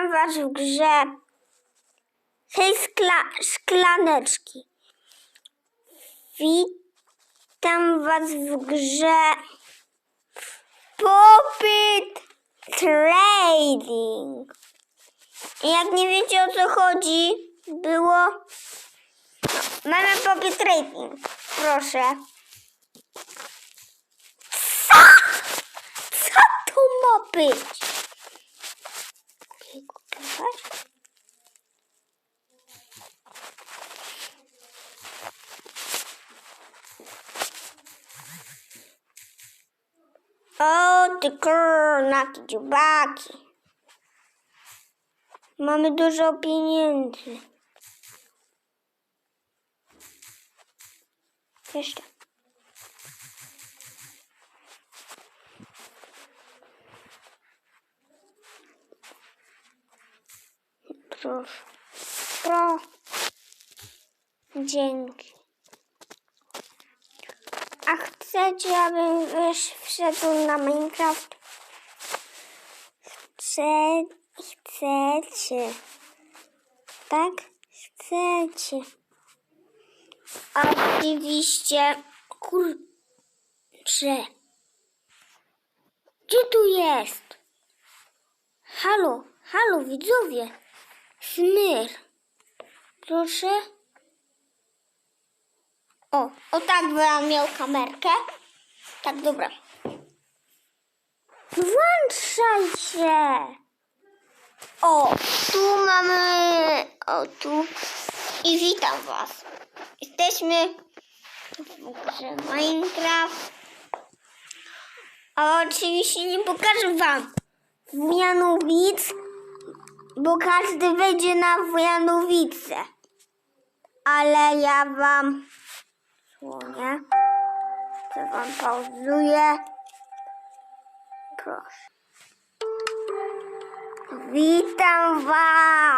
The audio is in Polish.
Witam Was w grze Hej skla Szklaneczki. Witam Was w grze Popyt Trading. Jak nie wiecie o co chodzi, było. Mamy Popyt Trading. Proszę. Co? Co to ma być? O, ty kurnaki, dziubaki. Mamy dużo pieniędzy. Jeszcze. Proszę. Pro. Dzięki. Chcecie, abym wiesz, wszedł na Minecraft? Chce, chcecie. Tak? Chcecie. Oczywiście. Kurczę. Gdzie tu jest? Halo, halo, widzowie. Smyr. Proszę. O, o tak bym miał kamerkę. Tak, dobra. Włączaj się. O, tu mamy, o tu. I witam was. Jesteśmy w grze Minecraft. A oczywiście nie pokażę wam Wujanowic, bo każdy wejdzie na Wujanowice. Ale ja wam słonię. To wam pauzuję. Proszę. Witam was.